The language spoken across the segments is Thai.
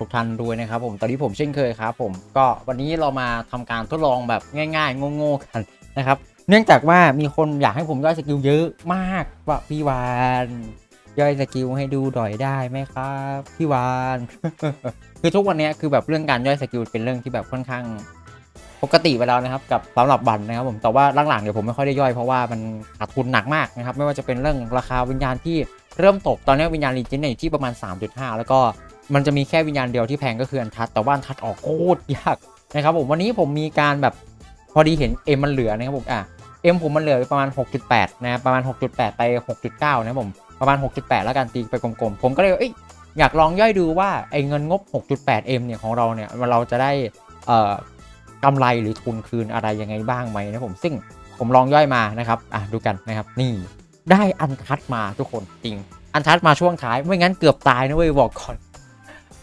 ทุกท่านด้วยนะครับผมตอนนี้ผมเช่นเคยครับผมก็วันนี้เรามาทำการทดลองแบบง่าย ๆ โง่ๆกันนะครับเนื่องจากว่ามีคนอยากให้ผมย่อยสกิลเยอะมากว่าพี่วานย่อยสกิลให้ดูหน่อยได้ไหมครับพี่วานคือทุกวันนี้คือแบบเรื่องการย่อยสกิลเป็นเรื่องที่แบบค่อนข้างปกติไปแล้วนะครับกับสำหรับบันนะครับผมแต่ว่าหลังๆเดี๋ยวผมไม่ค่อยได้ย่อยเพราะว่ามันขาดทุนหนักมากนะครับไม่ว่าจะเป็นเรื่องราคาวิญญาณที่เริ่มตกตอนนี้วิญญาณลีจินอยู่ที่ประมาณ 3.5 แล้วก็ มันจะมีแค่วิญญาณเดียวที่แพงก็คืออันทัดแต่ว่าอันทัดออกโคตรยากนะครับผมวันนี้ผมมีการแบบพอดีเห็นเอ็มมันเหลือนะครับผมอะเอ็มผมมันเหลือประมาณ 6.8 นะครับประมาณ 6.8 ไป 6.9 นะผมประมาณ 6.8 แล้วกันตีไปกลมๆ ผมก็เลยเอ้ยอยากลองย่อยดูว่าไอ้เงินงบ 6.8M เนี่ยของเราเนี่ยเราจะได้เอ่อกำไรหรือทุนคืนอะไรยังไงบ้างไหมนะผมซึ่งผมลองย่อยมานะครับอะดูกันนะครับนี่ได้อันทัดมาทุกคนจริง อันทัดมาช่วงท้ายไม่งั้นเกือบตายนะเว้ยบอกก่อน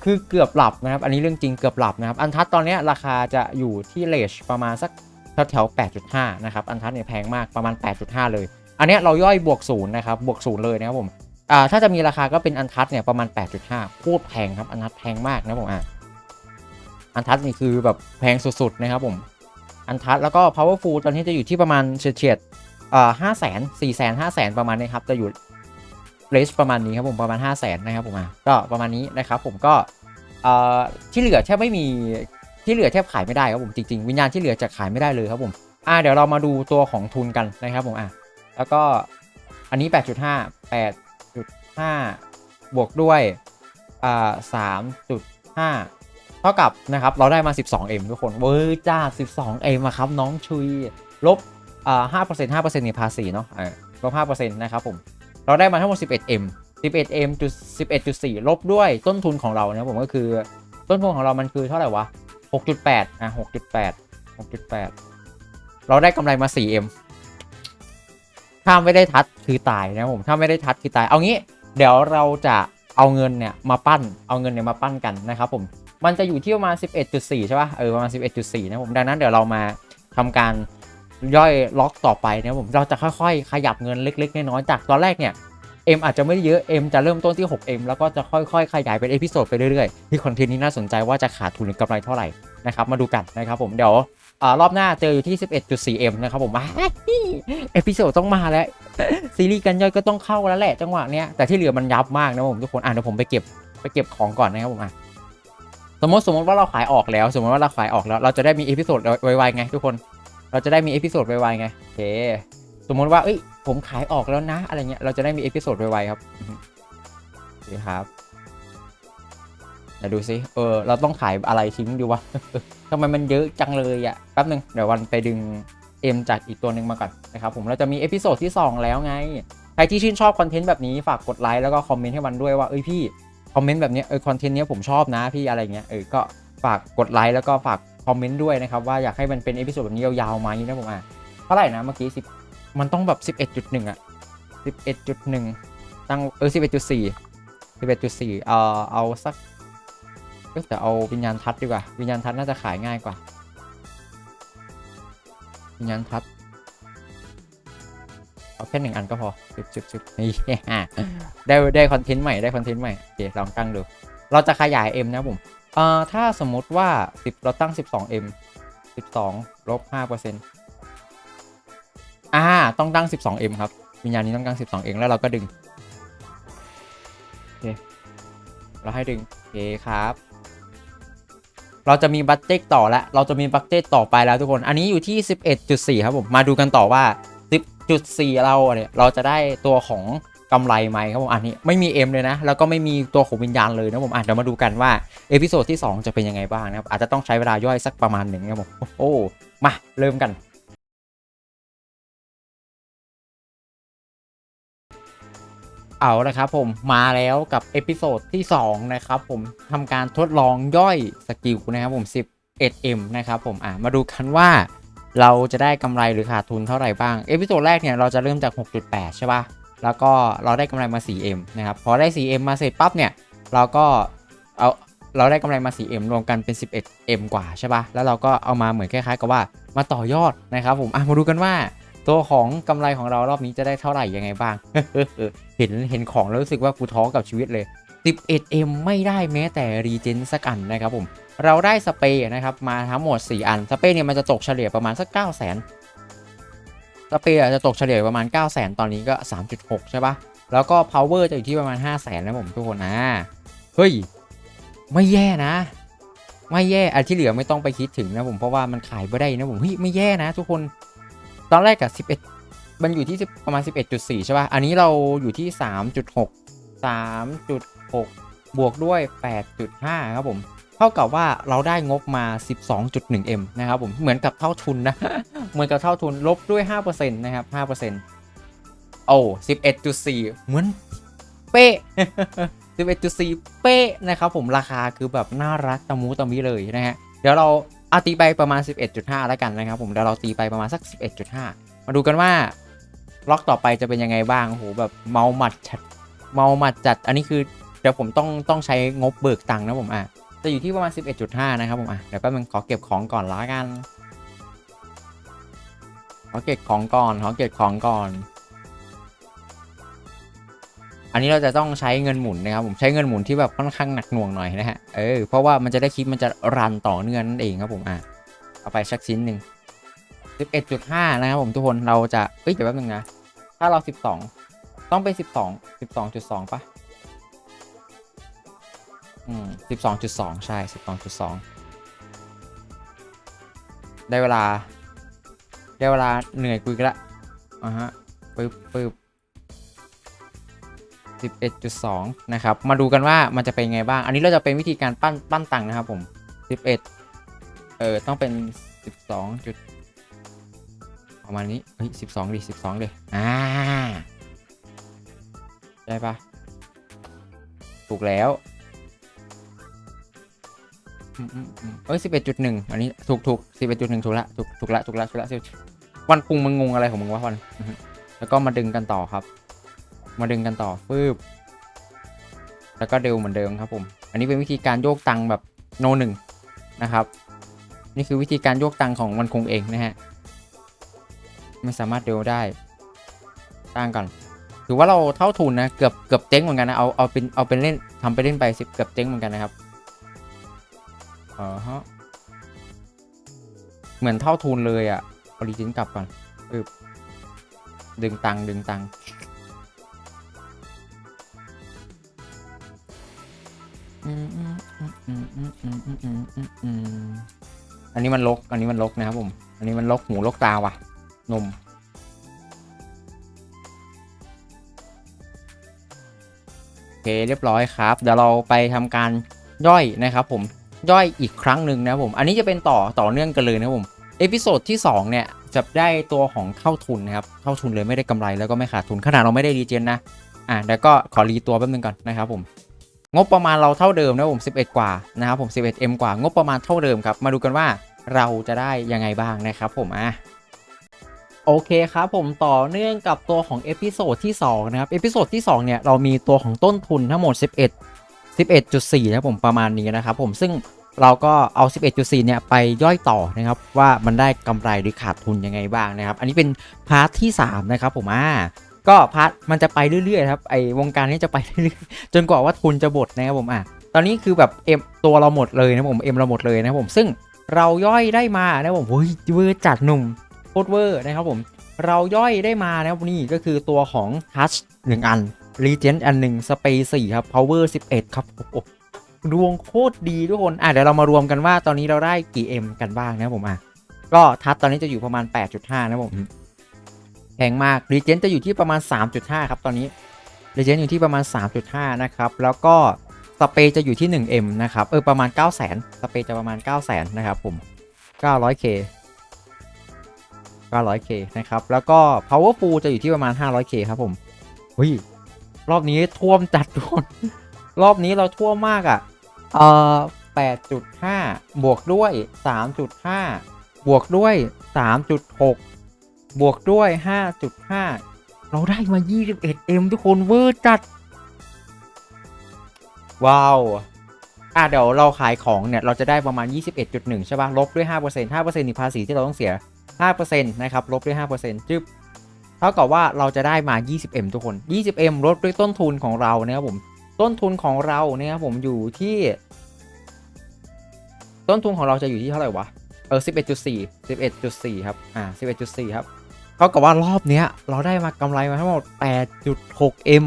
คือเกือบหลับนะครับ อันนี้เรื่องจริงเกือบหลับนะครับ อันทัดตอนนี้ราคาจะอยู่ที่เลชประมาณสักแถวแถวๆ8.5 นะครับ อันทัดเนี่ยแพงมากประมาณ 8.5 เลย อันนี้เราย่อยบวกศูนย์นะครับ บวกศูนย์เลยนะครับผม อ่า ถ้าจะมีราคาก็เป็นอันทัดเนี่ยประมาณ 8.5โคตรแพงครับ อันทัดแพงมากนะผมอะ อันทัดนี่คือแบบแพงสุดๆนะครับผม อันทัดแล้วก็ powerful ตอนนี้จะอยู่ที่ประมาณเฉียดๆอ่าห้าแสนสี่แสนห้าแสนประมาณนี้ครับ จะอยู่ เรสประมาณนี้ครับผมประมาณ 5 0 0แสนนะครับผมก็ประมาณนี้นะครับผมก็ที่เหลือแทบไม่มีที่เหลือแทบขายไม่ได้ครับผมจริงๆวิญญาณที่เหลือจะขายไม่ได้เลยครับผมอ่าเดี๋ยวเรามาดูตัวของทุนกันนะครับผมอะแล้วก็อันนี้ 8.5 8.5 บวกด้วยอ่า3.5 เท่ากับนะครับเราได้มา 12M ทุกคนเว้ยจ้า 12M อะครับน้องชุยลบอ่า5% 5%เนี่ยภาษีเนาะเออลบ5%นะครับผม เราได้มาทั้งหมด 11M 11M จุด11.4 ลบด้วยต้นทุนของเรานะครับผมก็คือต้นทุนของเรามันคือเท่าไหร่วะ 6.8 อะ 6.8 6.8 เราได้กำไรมา 4M ถ้าไม่ได้ทัดคือตายนะผมถ้าไม่ได้ทัดคือตาย เอางี้ เดี๋ยวเราจะเอาเงินเนี่ยมาปั้นเอาเงินเนี่ยมาปั้นกันนะครับผมมันจะอยู่ที่ประมาณ11.4 ใช่ป่ะเออประมาณ11.4 นะผมดังนั้นเดี๋ยวเรามาทำการ ย่อยล็อกต่อไปเนะครับผมเราจะค่อยๆ ขยับเงินเล็ก ๆ น้อยๆจากตอนแรกเนี่ย M อาจจะไม่ได้เยอะ M จะเริ่มต้นที่ 6M แล้วก็จะค่อยๆ ขยายเป็นเอพิโซดไปเรื่อยๆ ที่คอนเทนต์นี้น่าสนใจว่าจะขาดทุนหรือกำไรเท่าไหร่นะครับมาดูกันนะครับผมเดี๋ยวอรอบหน้าเจออยู่ที่ 11.4M นะครับผมมาเอพิโซดต้องมาแล้วซีรีส์กันย่อยก็ต้องเข้าแล้วแหละจังหวะเนี้ยแต่ที่เหลือมันยับมากนะผมทุกคนอะเดี๋ยวผมไปเก็บไปเก็บของก่อนนะครับผมอะสมมติสมมติว่าเราขายออกแล้ว สมมติว่าเราขายออกแล้ว เราจะได้มีเอพิโซดไวๆไงทุกคน เราจะได้มีเอพิโซดไวๆไงโอเคสมมติว่าเอ้ยผมขายออกแล้วนะ อะไรเงี้ยเราจะได้มีเอพิโซดไวๆครับอือฮึโอเครับเดี๋ยวดูซิเออเราต้องขายอะไรทิ้งดีวะทำไมมันเยอะจังเลยอะแป๊บหนึ่งเดี๋ยววันไปดึงเอ็มจากอีกตัวหนึ่งมาก่อนนะครับผมเราจะมีเอพิโซดที่ 2 แล้วไง ใครที่ชื่นชอบคอนเทนต์แบบนี้ฝากกดไลค์แล้วก็คอมเมนต์ให้มันด้วยว่าเอ้ยพี่คอมเมนต์แบบนี้เออคอนเทนต์เนี้ยผมชอบนะพี่อะไรเงี้ยเออก็ฝากกดไลค์แล้วก็ฝาก คอมเมนต์ด้วยนะครับ ว่าอยากให้มันเป็นเอพิโซดแบบนี้ยาวๆไหมนะผมอะเท่าไหร่นะเมื่อกี้สิบมันต้องแบบ 11.1 อะ 11.1 ตั้งเออ 11.4 11.4 เอ่อเอาสักเอ้ยแต่เอาวิญญาณทัดดีกว่า วิญญาณทัดน่าจะขายง่ายกว่า วิญญาณทัดเอาแค่หนึ่งอันก็พอจุบจุบจุบนี่ได้ได้คอนเทนต์ใหม่ได้คอนเทนต์ใหม่โอเคลองตั้งดู เราจะขยาย M นะผมเอ่อถ้าสมมุติว่า 10 เราตั้ง 12M 12ลบ5%อ่า ต้องตั้ง 12M ครับ วิญญาณนี้ต้องตั้ง 12M แล้วเราก็ดึง โอเค เราให้ดึง โอเคครับ เราจะมีบัตเจ็ตต่อแล้ว เราจะมีบัตเจ็ตต่อไปแล้วทุกคน อันนี้อยู่ที่ 11.4 ครับผม มาดูกันต่อว่า 10.4 เราเนี่ย เราจะได้ตัวของ กำไรไหมครับผมอันนี้ไม่มี M เลยนะ แล้วก็ไม่มีตัวของวิญญาณเลยนะผมอะเดี๋ยวมาดูกันว่าเอพิโซดที่ 2 จะเป็นยังไงบ้างนะครับ อาจจะต้องใช้เวลาย่อยสักประมาณหนึ่งนะครับผมโอ้มาเริ่มกันเอาละครับผมมาแล้วกับเอพิโซดที่ 2 นะครับผมทำการทดลองย่อยสกิลนะครับผม 11M นะครับผมอะมาดูกันว่าเราจะได้กำไรหรือขาดทุนเท่าไหร่บ้าง เอพิโซดแรกเนี่ยเราจะเริ่มจาก 6.8 ใช่ปะ่ะ แล้วก็เราได้กำไรมา 4M นะครับ พอได้ 4M มาเสร็จปั๊บเนี่ย เราก็เอาเราได้กำไรมา 4M รวมกันเป็น 11M กว่าใช่ปะ่ะ แล้วเราก็เอามาเหมือนคล้ายๆกับว่ามาต่อยอดนะครับผม อะมาดูกันว่า ตัวของกำไรของเรารอบนี้จะได้เท่าไหร่ยังไงบ้าง เห็นเห็นของแล้วรู้สึกว่ากูท้อกับชีวิตเลย 11M ไม่ได้แม้แต่รีเจนสักอันนะครับผม เราได้สเปรย์นะครับมาทั้งหมด 4 อัน สเปรย์เนี่ยมันจะตกเฉลี่ยประมาณสัก 9 0 0 0 0 สเปรย์อะจะตกเฉลี่ยประมาณ9 0 0 0 0 0 ตอนนี้ก็ 3.6 ใช่ปะแล้วก็ power จะอยู่ที่ประมาณ5 0 0 0 0 0นะผมทุกคนนะเฮ้ย ไม่แย่นะ ไม่แย่อันที่เหลือไม่ต้องไปคิดถึงนะผมเพราะว่ามันขายไม่ได้นะผมเฮ้ยไม่แย่นะ ทุกคนตอนแรกกับ11 มันอยู่ที่ประมาณ 11.4 ใช่ป่ะอันนี้เราอยู่ที่ 3.6 3.6 บวกด้วย 8.5 ครับผม เท่ากับว่าเราได้งบมา 12.1M นะครับผมเหมือนกับเท่าทุนนะ เหมือนกับเท่าทุนลบด้วย 5%นะครับ 5%โอ้11.4 เหมือนเป๊ะ11.4 เป๊ะนะครับผมราคาคือแบบน่ารักตะมูตะมิเลยนะฮะ เดี๋ยวเราอาตีไปประมาณ 11.5 แล้วกันนะครับผมเดี๋ยวเราตีไปประมาณสัก 11.5 มาดูกันว่าล็อกต่อไปจะเป็นยังไงบ้างโอ้โหแบบเมาหมัดจัดเมาหมัดจัด อันนี้คือเดี๋ยวผมต้องต้องใช้งบเบิกตังค์นะผมอะ จะอยู่ที่ประมาณ 11.5 นะครับผมอะเดี๋ยวแป๊บนึงขอเก็บของก่อนละกันขอเก็บของก่อนขอเก็บของก่อน อันนี้เราจะต้องใช้เงินหมุนนะครับผมใช้เงินหมุนที่แบบค่อนข้างหนักหน่วงหน่อยนะฮะเออเพราะว่ามันจะได้คลิปมันจะรันต่อเนื่องนั่นเองครับผมอะเอาไปสักชิ้นหนึ่ง11.5 นะครับผมทุกคนเราจะเอ้ยเดี๋ยวแป๊บนึงนะ ถ้าเรา 12 ต้องเป็น 12 12.2ปะ อืม12.2ใช่12.2ได้เวลา ได้เวลาเหนื่อยคุยกันละอ่าฮะปึ๊บปึ๊บ11.2นะครับ มาดูกันว่ามันจะเป็นไงบ้าง อันนี้เราจะเป็นวิธีการปั้นปั้นตังนะครับผม11เอ็ดเออต้องเป็น12จุดประมาณนี้เฮ้ยสิบสองดิสิบสองเลยอ่าได้ปะถูกแล้ว เอ้ยสิบเอ็ดจุดหนึ่งอันนี้ถูกถูกสิบเอ็ดจุดหนึ่งถูกละถูกถูกละถูกละถูกละวันปุงมึงงงอะไรของมึงวะวันแล้วก็มาดึงกันต่อครับ มาดึงกันต่อฟืบแล้วก็เดวเหมือนเดิมครับผม อันนี้เป็นวิธีการโยกตังค์แบบโนหนึ่งนะครับ นี่คือวิธีการโยกตังค์ของมันคงเองนะฮะ ไม่สามารถเดวได้ตั้งก่อน ถือว่าเราเท่าทุนนะ เกือบเกือบเจ๊งเหมือนกันนะ เอาเอาเป็นเอาเป็นเล่นทำไปเล่นไปสิเกือบเจ๊งเหมือนกันนะครับ ฮะ เหมือนเท่าทุนเลยอะออริจินกลับก่อนอึบดึงตังดึงตังอันนี้มันลก อันนี้มันลกนะครับผม อันนี้มันลกหูลกตาว่ะนมโอเคเรียบร้อยครับ เดี๋ยวเราไปทำการย่อยนะครับผม ย่อยอีกครั้งหนึ่งนะผม อันนี้จะเป็นต่อต่อเนื่องกันเลยนะผม เอพิโซดที่ 2 เนี่ยจะได้ตัวของเข้าทุนนะครับเข้าทุนเลยไม่ได้กำไรแล้วก็ไม่ขาดทุนขนาดเราไม่ได้รีเจนนะ อะเดี๋ยวก็ขอรีตัวแป๊บนึงก่อนนะครับผม งบประมาณเราเท่าเดิมนะผม 11 กว่านะครับผม 11M กว่างบประมาณเท่าเดิมครับ มาดูกันว่าเราจะได้ยังไงบ้างนะครับผมอะโอเคครับผมต่อเนื่องกับตัวของเอพิโซดที่2นะครับเอพิโซดที่2เนี่ยเรามีตัวของต้นทุนทั้งหมด 11 11.4 นะครับผมประมาณนี้นะครับผมซึ่งเราก็เอา 11.4 เนี่ยไปย่อยต่อนะครับ ว่ามันได้กำไรหรือขาดทุนยังไงบ้างนะครับ อันนี้เป็นพาร์ทที่ 3 นะครับผมอ่าก็พาร์ทมันจะไปเรื่อยๆครับไอวงการนี้จะไปเรื่อยๆจนกว่าว่าทุนจะหมดนะครับผมอะตอนนี้คือแบบเอ็มตัวเราหมดเลยนะผมเอ็มเราหมดเลยนะครับผมซึ่งเราย่อยได้มานะครับผมเฮ้ยเวอร์จัดหนุ่มโคตรเวอร์นะครับผมเราย่อยได้มานะครับนี่ก็คือตัวของ Touch 1อัน Regent อันหนึ่ง Space 4ครับ Power 11ครับโอ้โหดวงโคตรดีทุกคน อะเดี๋ยวเรามารวมกันว่าตอนนี้เราได้กี่ M กันบ้างนะครับผมอะ ก็ทัชตอนนี้จะอยู่ประมาณ 8.5 นะครับผมแพงมาก Regent จะอยู่ที่ประมาณ 3.5 ครับตอนนี้ Regent อยู่ที่ประมาณ 3.5 นะครับ แล้วก็ Space จะอยู่ที่ 1M นะครับ เออ ประมาณ 900,000 Space จะประมาณ 900,000 นะครับผม 900k 900k นะครับ แล้วก็ powerful จะอยู่ที่ประมาณ 500k ครับผมหุย รอบนี้ท่วมจัดทุกคนรอบนี้เราท่วมมากอะ่ะ เอ่อ8.5 บวกด้วย 3.5 บวกด้วย 3.6 บวกด้วย 5.5 เราได้มา 21m ทุกคนเวอร์จัด ว้าว อะเดี๋ยวเราขายของเนี่ย เราจะได้ประมาณ 21.1 ใช่ป่ะ ลบด้วย 5% 5%นี่ภาษีที่เราต้องเสีย 5%นะครับ ลบด้วย 5%จึ๊บเท่ากับว่าเราจะได้มา 20m ทุกคน 20m ลดด้วยต้นทุนของเรานะครับผม ต้นทุนของเราเนี่ยครับผมอยู่ที่ ต้นทุนของเราจะอยู่ที่เท่าไหร่วะ เออ 11.4 11.4 ครับ อ่า 11.4 ครับ เท่ากับว่ารอบเนี้ยเราได้มากำไรมาทั้งหมด 8.6M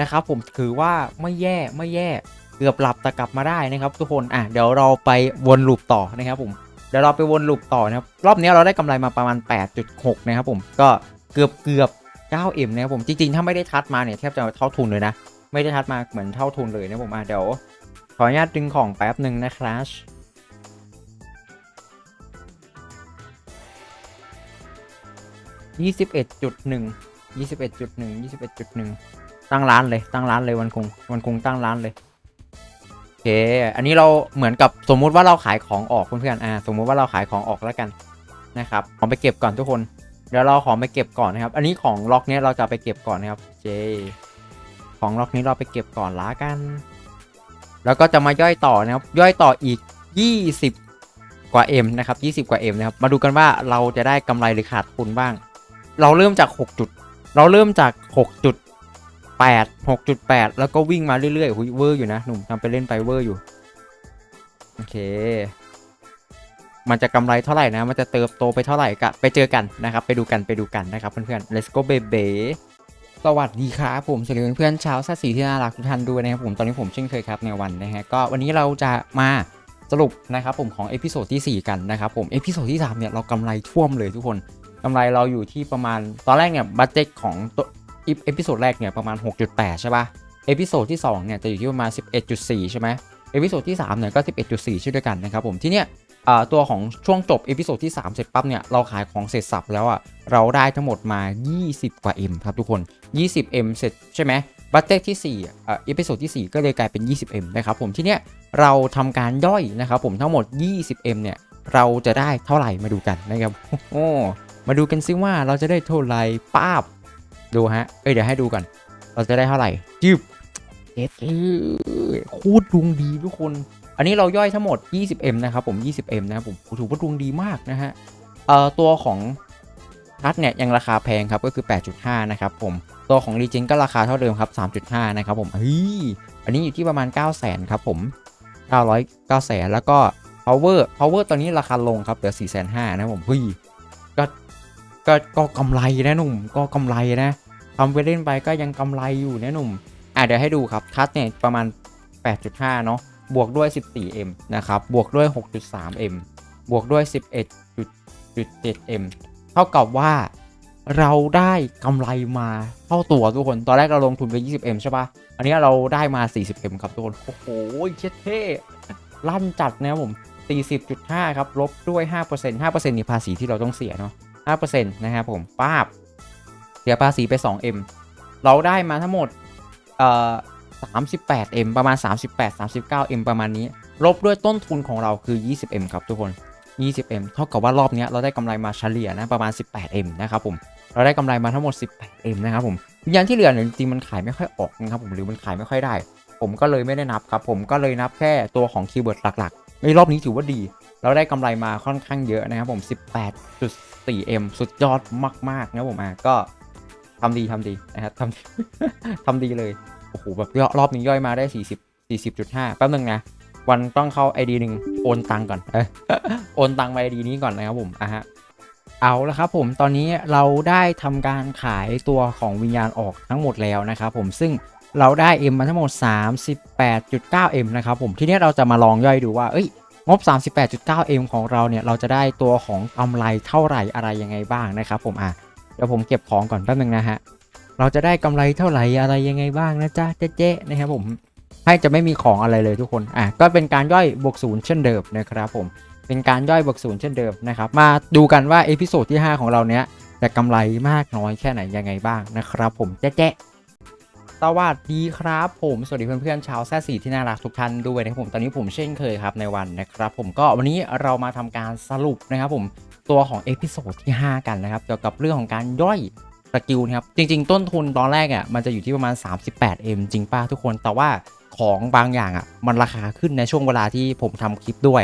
นะครับผมถือว่าไม่แย่ไม่แย่เกือบหลับแต่กลับมาได้นะครับ ทุกคน อะเดี๋ยวเราไปวนลูปต่อนะครับผม เดี๋ยวเราไปวนลูปต่อนะครับ รอบนี้เราได้กำไรมาประมาณ 8.6 นะครับผม ก็ เกือบเกือบ 9M นะครับผมจริงๆ ถ้าไม่ได้ทัดมาเนี่ยแทบจะเท่าทุนเลยนะ ไม่ได้ทัดมาเหมือนเท่าทุนเลยนะผมอะเดี๋ยว ขออนุญาตดึงของแป๊บหนึ่งนะครับยี่สิบเอ็ดจุดหนึ่งยี่สิบเอ็ดจุดหนึ่งยี่สิบเอ็ดจุดหนึ่งตั้งร้านเลยตั้งร้านเลยวันคงวันคงตั้งร้านเลยโอเค อันนี้เราเหมือนกับสมมุติว่าเราขายของออกเพื่อนๆอ่าสมมุติว่าเราขายของออกแล้วกันนะครับขอไปเก็บก่อนทุกคน เดี๋ยวเราขอไปเก็บก่อนนะครับ อันนี้ของล็อกเนี้ยเราจะไปเก็บก่อนนะครับ เจ ของล็อกนี้เราไปเก็บก่อนละกัน แล้วก็จะมาย่อยต่อนะครับ ย่อยต่ออีก 20 กว่า M นะครับ 20 กว่า M นะครับ มาดูกันว่าเราจะได้กำไรหรือขาดทุนบ้าง เราเริ่มจาก 6 จุด เราเริ่มจาก 6 จุด 8 6.8 แล้วก็วิ่งมาเรื่อยๆหุยเวอร์อยู่นะ หนุ่มทำไปเล่นไปเวอร์อยู่ โอเค มันจะกำไรเท่าไหร่นะ มันจะเติบโตไปเท่าไหร่ก็ไปเจอกันนะครับ ไปดูกันไปดูกันนะครับเพื่อนๆ let's go baby สวัสดีครับผมสวัสดีเพื่อนๆชาวสัตสีที่น่ารักทุกท่านด้วยนะครับผมตอนนี้ผมเช่นเคยครับในวันนะฮะก็วันนี้เราจะมาสรุปนะครับผมของเอพิโซดที่ 4 กันนะครับผมเอพิโซดที่3เนี่ยเรากำไรท่วมเลยทุกคนกำไรเราอยู่ที่ประมาณตอนแรกเนี่ยบัตเจ็ตของตัวเอพิโซดแรกเนี่ยประมาณ 6.8 ใช่ป่ะเอพิโซดที่2เนี่ยจะอยู่ที่ประมาณ11.4 ใช่ไหมเอพิโซดที่3เนี่ยก็11.4เช่นเดียวกันนะครับผมที่เนี้ย ตัวของช่วงจบเอพิโซดที่ 3 เสร็จปั๊บเนี่ยเราขายของเสร็จสับแล้วอะเราได้ทั้งหมดมา 20 กว่า M ครับทุกคน 20M เสร็จใช่ไหมบัตเจ็ตที่4อะเอพิโซดที่ 4 ก็เลยกลายเป็น 20M นะครับผมที่เนี้ยเราทำการย่อยนะครับผมทั้งหมด 20M เนี่ยเราจะได้เท่าไหร่มาดูกันนะครับโอ้มาดูกันซิว่าเราจะได้เท่าไหร่ป้าบดูฮะเอ้ยเดี๋ยวให้ดูก่อนเราจะได้เท่าไหร่จึบ เจ็ดเอ้ยโคตรดวงดีทุกคน อันนี้เราย่อยทั้งหมด 20M นะครับผม 20M นะครับผมถือว่าดวงดีมากนะฮะเอ่อตัวของทัดเนี่ยยังราคาแพงครับก็คือ 8.5 นะครับผมตัวของ r e g e n ก็ราคาเท่าเดิมครับ 3.5 นะครับผมเฮ้ยอันนี้อยู่ที่ประมาณ 9 0 0 0 0 0 ครับผม 900 9 0 0 0 0 แล้วก็ power power ตอนนี้ราคาลงครับเหลือ 4 5 0 0 0นะครับผมเฮ้ยก็ก็ก็กำไรนะหนุ่มก็กำไรนะทำไปเล่นไปก็ยังกำไรอยู่นะหนุ่ม อะเดี๋ยวให้ดูครับทัดเนี่ยประมาณ 8.5 เนาะบวกด้วย 14M นะครับบวกด้วย 6.3M บวกด้วย 11.7M เท่ากับว่าเราได้กำไรมาเท่าตัวทุกคน ตอนแรกเราลงทุนไป 20M ใช่ปะอันนี้เราได้มา 40M ครับทุกคน โอ้โหเช็ดเท่ลั่นจัดนะครับผม 40.5 ครับ ลบด้วย 5% 5%นี่ภาษีที่เราต้องเสียเนาะ5%นะครับผมป้าบ เสียภาษีไป 2M เราได้มาทั้งหมด เอ่อ 38M ประมาณ 38 39M ประมาณนี้ ลบด้วยต้นทุนของเราคือ 20M ครับทุกคน 20M เท่ากับว่ารอบนี้เราได้กำไรมาเฉลี่ยนะประมาณ 18M นะครับผม เราได้กำไรมาทั้งหมด 18M นะครับผมวิญญาณที่เหลือเนี่ยจริงๆมันขายไม่ค่อยออกนะครับผมหรือมันขายไม่ค่อยได้ ผมก็เลยไม่ได้นับครับผมก็เลยนับแค่ตัวของคีย์เวิร์ดหลักๆ ในรอบนี้ถือว่าดี เราได้กำไรมาค่อนข้างเยอะนะครับผม 18.4M สุดยอดมากๆนะผมอะก็ ทำดีทำดีนะครับทำทำดีเลย โอ้โห แบบรอบนี้ย่อยมาได้ 40 40.5 แป๊บนึงนะ วันต้องเข้า ID หนึ่งโอนตังก่อน เออโอนตังไป ID นี้ก่อนนะครับผมอะฮะ เอาละครับผม ตอนนี้เราได้ทำการขายตัวของวิญญาณออกทั้งหมดแล้วนะครับผม ซึ่งเราได้ M มาทั้งหมด 38.9M นะครับผม ทีนี้เราจะมาลองย่อยดูว่า เอ้ยงบ 38.9M ของเราเนี่ย เราจะได้ตัวของกำไรเท่าไหร่อะไรยังไงบ้างนะครับผม อะ ดี๋ยวผมเก็บของก่อนแป๊บนึงนะฮะ เราจะได้กำไรเท่าไหร่อะไรยังไงบ้างนะจ๊ะเจ๊ๆนะครับผมให้จะไม่มีของอะไรเลยทุกคน อะ ก็เป็นการย่อยบวกศูนย์เช่นเดิมนะครับผม เป็นการย่อยบวกศูนย์เช่นเดิมนะครับ มาดูกันว่าเอพิโซดที่ 5 ของเราเนี้ยจะกำไรมากน้อยแค่ไหนยังไงบ้างนะครับผมเจ๊ๆสวัสดีครับผมสวัสดีเพื่อนๆชาวแซดสีที่น่ารักทุกท่านด้วยนะครับผมตอนนี้ผมเช่นเคยครับในวันนะครับ ผมก็วันนี้เรามาทำการสรุปนะครับผม ตัวของเอพิโซดที่ 5 กันนะครับ เกี่ยวกับเรื่องของการย่อยสกิลนะครับ จริง ๆ ต้นทุนตอนแรกอะมันจะอยู่ที่ประมาณ 38M จริงป้าทุกคน แต่ว่าของบางอย่างอะมันราคาขึ้นในช่วงเวลาที่ผมทำคลิปด้วย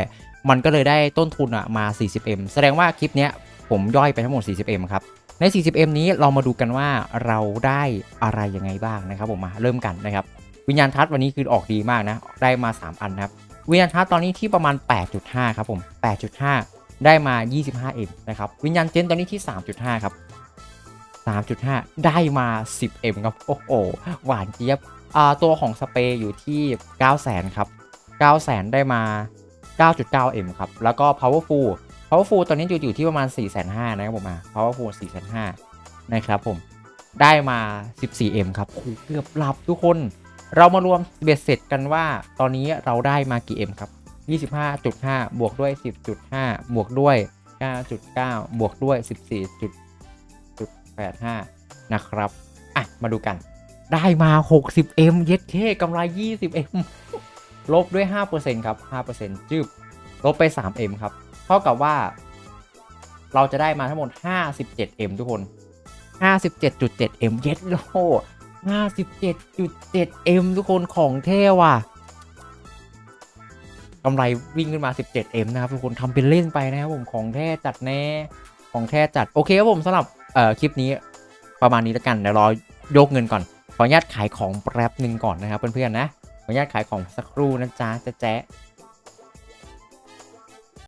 มันก็เลยได้ต้นทุนอะมา 40M แสดงว่าคลิปเนี้ยผมย่อยไปทั้งหมด 40M ครับใน 40M นี้เรามาดูกันว่าเราได้อะไรยังไงบ้างนะครับผมมาเริ่มกันนะครับ วิญญาณทัศน์วันนี้คือออกดีมากนะ ได้มา 3 อันนะครับ วิญญาณทัศน์ตอนนี้ที่ประมาณ 8.5 ครับผม 8.5 ได้มา 25M นะครับ วิญญาณเจนตอนนี้ที่ 3.5 ครับ 3.5 ได้มา 10M ครับ โอ้โห หวานเจี๊ยบ อ่า ตัวของสเปย์อยู่ที่ 900,000 ครับ 900,000 ได้มา 9.9M ครับ แล้วก็ powerful powerful ตอนนี้อยู่อยู่ที่ประมาณ 4,500นะครับผมอะ powerful 4,500นะครับผม ได้มา 14M ครับเกือบหลับทุกคน เรามารวมเบ็ดเสร็จกันว่า ตอนนี้เราได้มากี่ M ครับ 25.5 บวกด้วย 10.5 บวกด้วย 9.9 บวกด้วย 14.85 นะครับ อะ มาดูกัน ได้มา 60M เย็ดเท่กำไร 20M ลบด้วย 5%ครับ 5%จืบลบไป 3M ครับ เท่ากับว่า เราจะได้มาทั้งหมด 57M ทุกคน 57.7M เย็ดโล 57.7M ทุกคนของเท่ว่ะ กำไรวิ่งขึ้นมา 17M นะครับทุกคนทำเป็นเล่นไปนะครับผมของแท้จัดแน่ของแท้จัดโอเคครับผมสำหรับเอ่อคลิปนี้ประมาณนี้แล้วกันเดี๋ยวรอยกเงินก่อน ขออนุญาตขายของแป๊บหนึ่งก่อนนะครับเพื่อนๆนะขออนุญาตขายของสักครู่นะจ๊ะจะแจ๊ะ